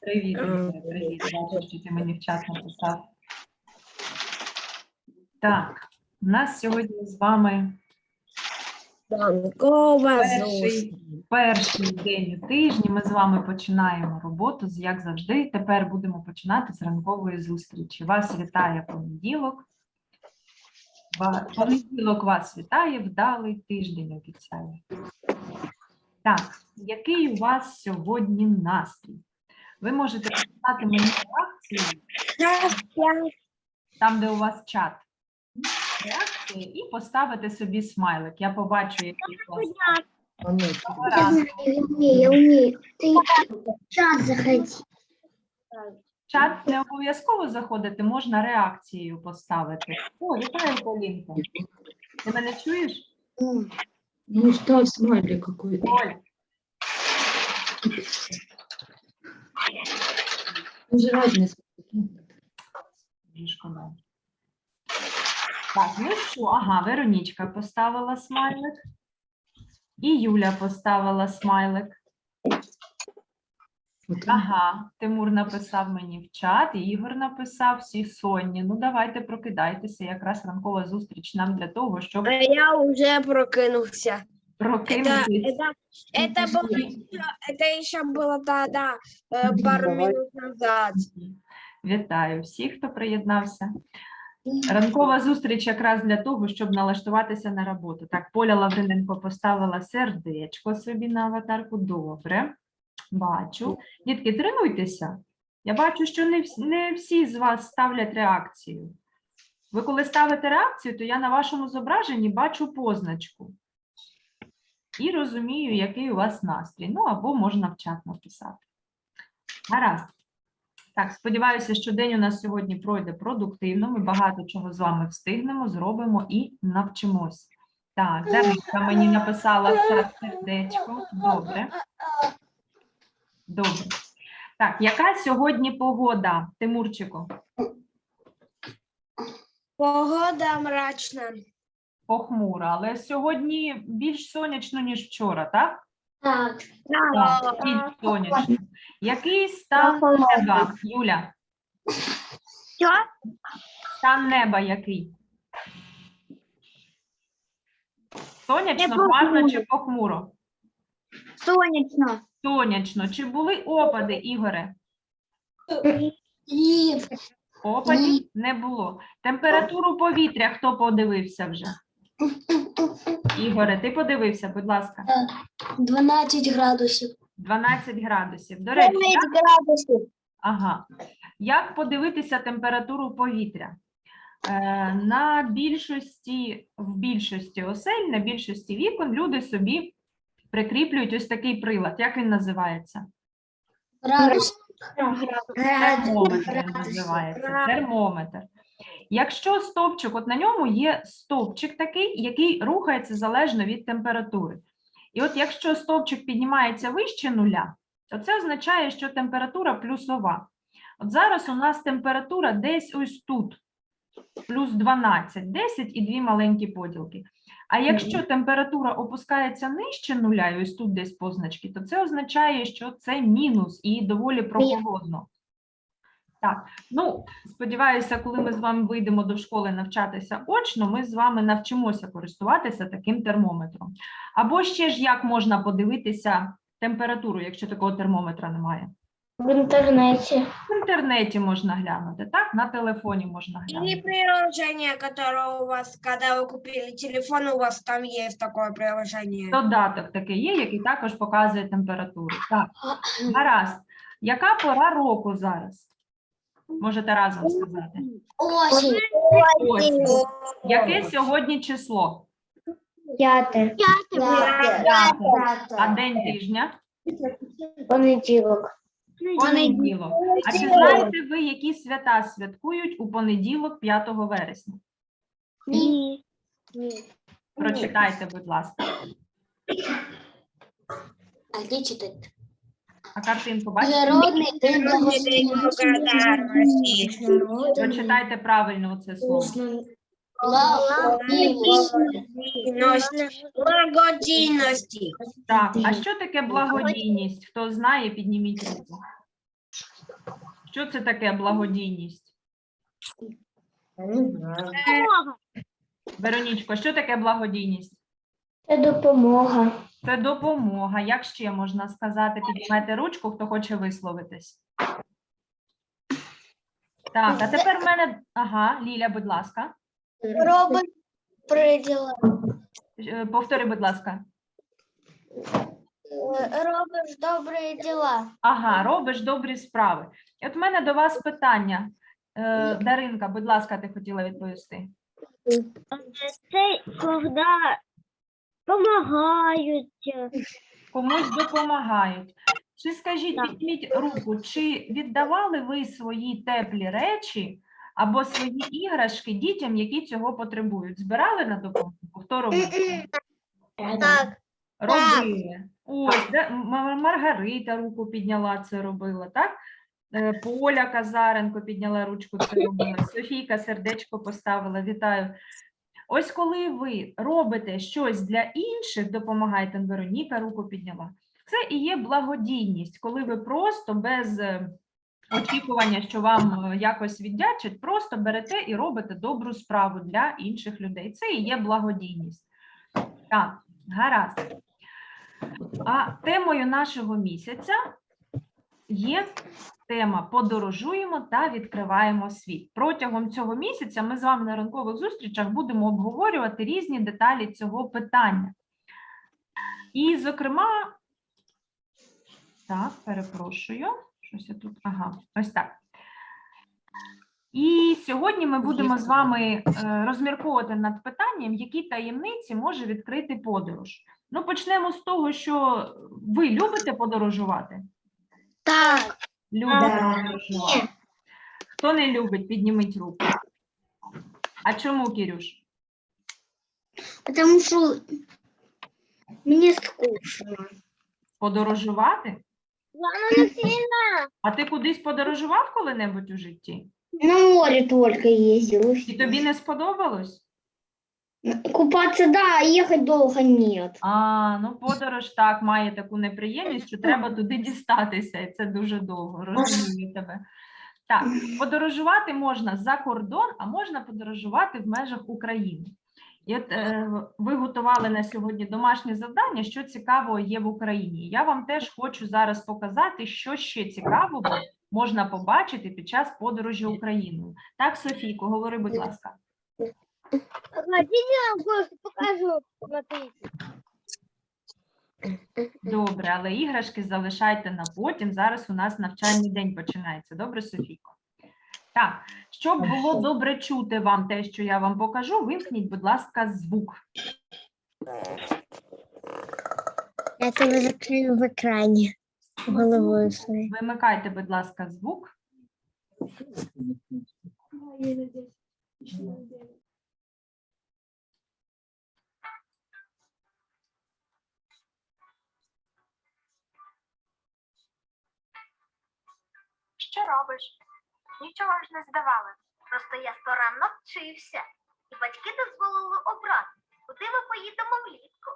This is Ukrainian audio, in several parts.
Привіт, Ем, привіт. Бачу, що ти мені в чат написав. Так, у нас сьогодні з вами Ранкова перший, перший день у тижні. Ми з вами починаємо роботу, з- як завжди. Тепер будемо починати з ранкової зустрічі. Вас вітає понеділок. Понеділок вас вітає, вдалий тиждень обіцяє. Так, який у вас сьогодні настрій? Ви можете написати мені реакцію, там, де у вас чат. Реакції, і поставити собі смайлик. Я побачу, який у вас Я ранку. знаю, я умею, я умею. Ты в чат заходи. Чат не обов'язково заходити, можна реакцією поставити. О, вітаю, Полінка. Ти мене чуєш? Ну, ставь смайлик какой-то. Оль, Уже дуже шкода. Так, ну що, ага, Веронічка поставила смайлик. І Юля поставила смайлик. Ага, Тимур написав мені в чат, і Ігор написав всі сонні. Ну, давайте прокидайтеся. Якраз ранкова зустріч нам для того, щоб я уже прокинулся. Это, прокинутися. это, это, было, это еще было тогда, э, пару минут назад. Вітаю всіх, хто приєднався. Ранкова зустріч якраз для того, щоб налаштуватися на роботу. Так, Поля Лавриненко поставила сердечко собі на аватарку. Добре, бачу. Дітки, тренуйтеся. Я бачу, що не всі, не всі з вас ставлять реакцію. Ви коли ставите реакцію, то я на вашому зображенні бачу позначку. І розумію, який у вас настрій. Ну або можна в чат написати. Гаразд. Так, сподіваюся, що день у нас сьогодні пройде продуктивно. Ми багато чого з вами встигнемо, зробимо і навчимось. Так, Даринка мені написала сердечко. Добре. Добре. Так, яка сьогодні погода, Тимурчику? Погода мрачная. Похмура, але сьогодні більш сонячно, ніж вчора, так? Так, Так, більш сонячно. Який стан неба, Юля? Що? Стан неба який? Сонячно, Не хмарно чи похмуро? сонячно. Сонячно. Чи були опади, Ігоре? І Опадів не було. Температуру повітря хто подивився вже? Ігоре, ти подивився, будь ласка. 12 градусів. 12 градусів. До речі, як, градусів. ага. як подивитися температуру повітря? Е, на більшості, в більшості осель, на більшості вікон люди собі прикріплюють ось такий прилад. Як він називається? Градус. Термометр він називається. Термометр. Якщо стовпчик, от на ньому є стовпчик такий, який рухається залежно від температури. І от якщо стовпчик піднімається вище нуля, то це означає, що температура плюсова. От зараз у нас температура десь ось тут, плюс 12, 10 і дві маленькі поділки. А якщо температура опускається нижче нуля, і ось тут десь позначки, то це означає, що це мінус і доволі прохолодно. Так, ну сподіваюся, коли ми з вами вийдемо до школи навчатися очно, ми з вами навчимося користуватися таким термометром. Або ще ж як можна подивитися температуру, якщо такого термометра немає. В інтернеті. В інтернеті можна глянути, так? На телефоні можна Или глянути. приложение, которое у вас, когда вы купили телефон, у вас там есть такое приложение. Додаток такий є, який також показує температуру. Так, гаразд. Яка пора року зараз? Можете разом сказати. Осінь. Осінь. Яке сьогодні число? П'яте. П'яте. А день тижня? Понеділок. Понеділок. А чи знаєте ви, які свята святкують у понеділок 5 вересня? Ні. Прочитайте, будь ласка. А де читати? А картинку бачите? Міжнародний день благодарности. Прочитайте правильно це слово. Благодійності. Благодійності. Так, а що таке благодійність? Хто знає, підніміть руку. Що це таке благодійність? Веронічко, що таке благодійність? Це допомога. Це допомога. Як ще можна сказати? Піднімайте ручку, хто хоче висловитись. Так, а тепер в мене. Ага, Ліля, будь ласка. Робить приділа. Е, Повтори, будь ласка. Робиш добрі діла. Ага, робиш добрі справи. І от в мене до вас питання. Е, Даринка, будь ласка, ти хотіла відповісти. Це коли допомагають. Комусь допомагають. Чи скажіть, підніміть руку, чи віддавали ви свої теплі речі або свої іграшки дітям, які цього потребують? Збирали на допомогу? Хто робив? Так. Робили. Ось, М- М- Маргарита руку підняла, це робила, так? Е, Поля Казаренко підняла ручку, це робила. Софійка сердечко поставила. Вітаю. Ось коли ви робите щось для інших, допомагаєте, Вероніка руку підняла. Це і є благодійність, коли ви просто без е, очікування, що вам е, якось віддячать, просто берете і робите добру справу для інших людей. Це і є благодійність. Так, гаразд. А темою нашого місяця є тема Подорожуємо та відкриваємо світ. Протягом цього місяця ми з вами на ранкових зустрічах будемо обговорювати різні деталі цього питання. І, зокрема, так, перепрошую, щось я тут. Ага, ось так. І сьогодні ми будемо з вами е, розмірковувати над питанням, які таємниці може відкрити подорож. Ну, почнемо з того, що ви любите подорожувати? Так. Так. Хто не любить, підніміть руку. А чому, Кірюш? Потому що мені скучно. Подорожувати? Вона не А ти кудись подорожував коли-небудь у житті? На море только ездил. І тобі не сподобалось? Купаться, да, а ехать долго нет. А, ну подорож так має таку неприємність, що треба туди дістатися, і це дуже довго. Розумію тебе. Так, подорожувати можна за кордон, а можна подорожувати в межах України. І от е, ви готували на сьогодні домашнє завдання, що цікавого є в Україні. Я вам теж хочу зараз показати, що ще цікавого можна побачити під час подорожі Україною. Так, Софійко, говори, будь ласка. Хотите, я вам кое-что покажу? Смотрите. Добре, але іграшки залишайте на потім. Зараз у нас навчальний день починається. Добре, Софійко? Так, щоб було добре чути вам те, що я вам покажу, вимкніть, будь ласка, звук. Я тебе закрию в екрані головою своєю. Вимикайте, будь ласка, звук. Що робиш? Нічого ж не здавали. Просто я старанно вчився. І батьки дозволили обрати, куди ми поїдемо влітку.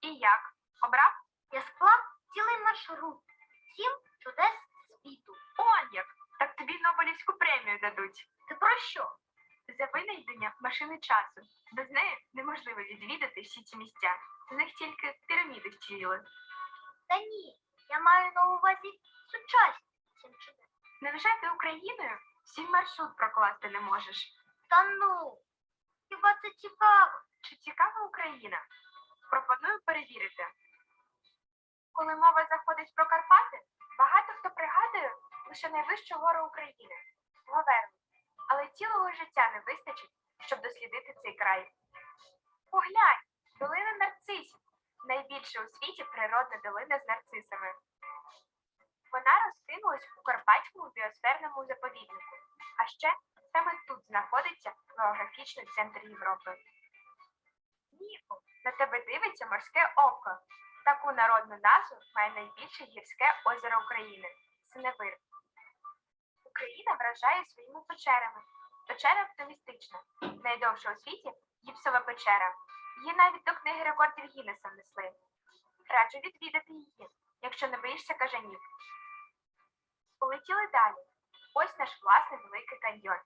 І як? Обрав? Я склав цілий маршрут. Сім чудес світу. О, як! Так тобі Нобелівську премію дадуть. Ти про що? За винайдення машини часу. Без неї неможливо відвідати всі ці місця. З них тільки піраміди вціліли. Та ні, я маю на увазі сучасні сім чудес. Невже ти Україною всі маршрут прокласти не можеш? Та ну, хіба це цікаво? Чи цікава Україна? Пропоную перевірити. Коли мова заходить про Карпати, багато хто пригадує лише найвищу гору України Говерлу. Але цілого життя не вистачить, щоб дослідити цей край. Поглянь, долина нарцисів найбільша у світі природна долина з нарцисами. Вона розкинулась у Карпатському біосферному заповіднику. А ще саме тут знаходиться географічний центр Європи. Ніку, на тебе дивиться морське око. Таку народну назву має найбільше гірське озеро України Синевир. Україна вражає своїми печерами. Печера оптимістична, найдовша у світі гіпсова печера. Її навіть до книги рекордів Гіннеса внесли. Раджу відвідати її, якщо не боїшся кажанів. Полетіли далі. Ось наш власний великий каньйон.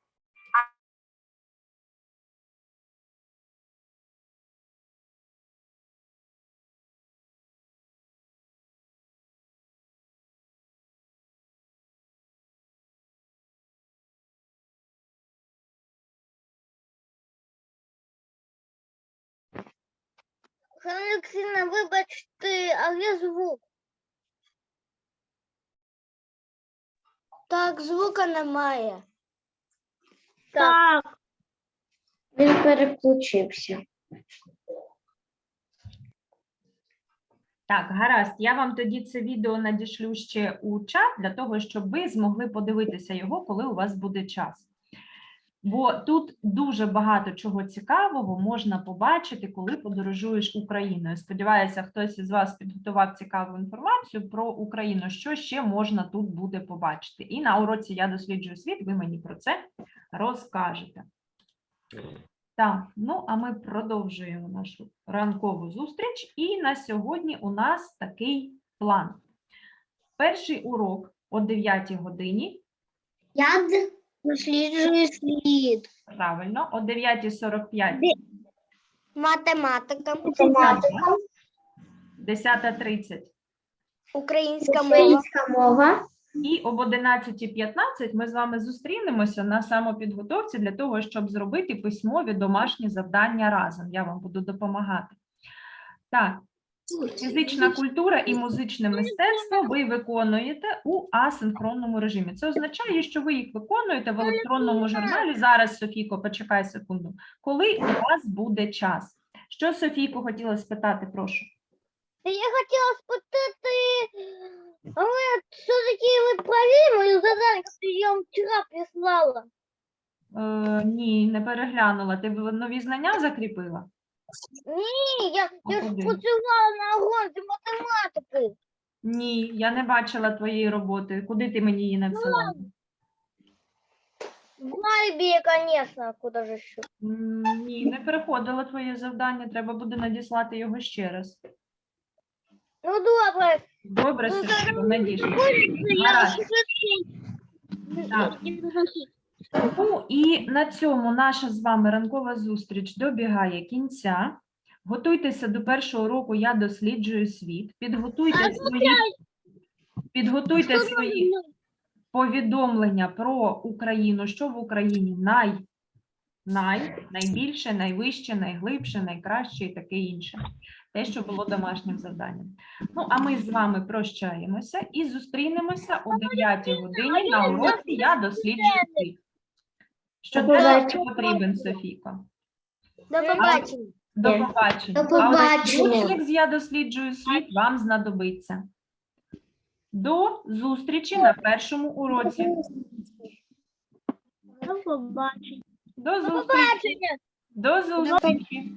Олексійна, вибачте, але звук. Так, звука немає. Так. Він переключився. Так, гаразд. Я вам тоді це відео надішлю ще у чат для того, щоб ви змогли подивитися його, коли у вас буде час. Бо тут дуже багато чого цікавого можна побачити, коли подорожуєш Україною. Сподіваюся, хтось із вас підготував цікаву інформацію про Україну, що ще можна тут буде побачити. І на уроці я досліджую світ, ви мені про це розкажете. Так, ну а ми продовжуємо нашу ранкову зустріч. І на сьогодні у нас такий план. Перший урок о 9 годині, Я досліджую світ. правильно, о 9.45, Математика, 10.30 українська мова. Українська мова. і об 11.15 ми з вами зустрінемося на самопідготовці для того, щоб зробити письмові домашні завдання разом. Я вам буду допомагати. Так, Фізична культура і музичне мистецтво ви виконуєте у асинхронному режимі. Це означає, що ви їх виконуєте в електронному журналі. Зараз, Софійко, почекай секунду. Коли у вас буде час? Що Софійко хотіла спитати, прошу? Я хотіла спитати, але все-таки ви праві мою я вам вчора прислала. Е, ні, не переглянула. Ти нові знання закріпила? Ні, я, я ж працювала на уроці математики. Ні, я не бачила твоєї роботи. Куди ти мені її надсилала? В Мальбі, звісно, куди ж ще. М, Ні, не переходила твоє завдання. Треба буде надіслати його ще раз. Ну добре. Добре, Ну, Софійко, надішлю. Я Гаразд. Так. Ну і на цьому наша з вами ранкова зустріч добігає кінця. Готуйтеся до першого уроку Я досліджую світ. Підготуйте свої, підготуйте свої повідомлення про Україну, що в Україні най, най, найбільше, найвище, найглибше, найкраще і таке інше. Те, що було домашнім завданням. Ну, а ми з вами прощаємося і зустрінемося о 9 годині на уроці Я досліджую світ. Що До для цього потрібен, Софійко? До побачення. До побачення. До А побачення. підручник з Я досліджую світ вам знадобиться. До зустрічі на першому уроці. До побачення. До зустрічі. До зустрічі.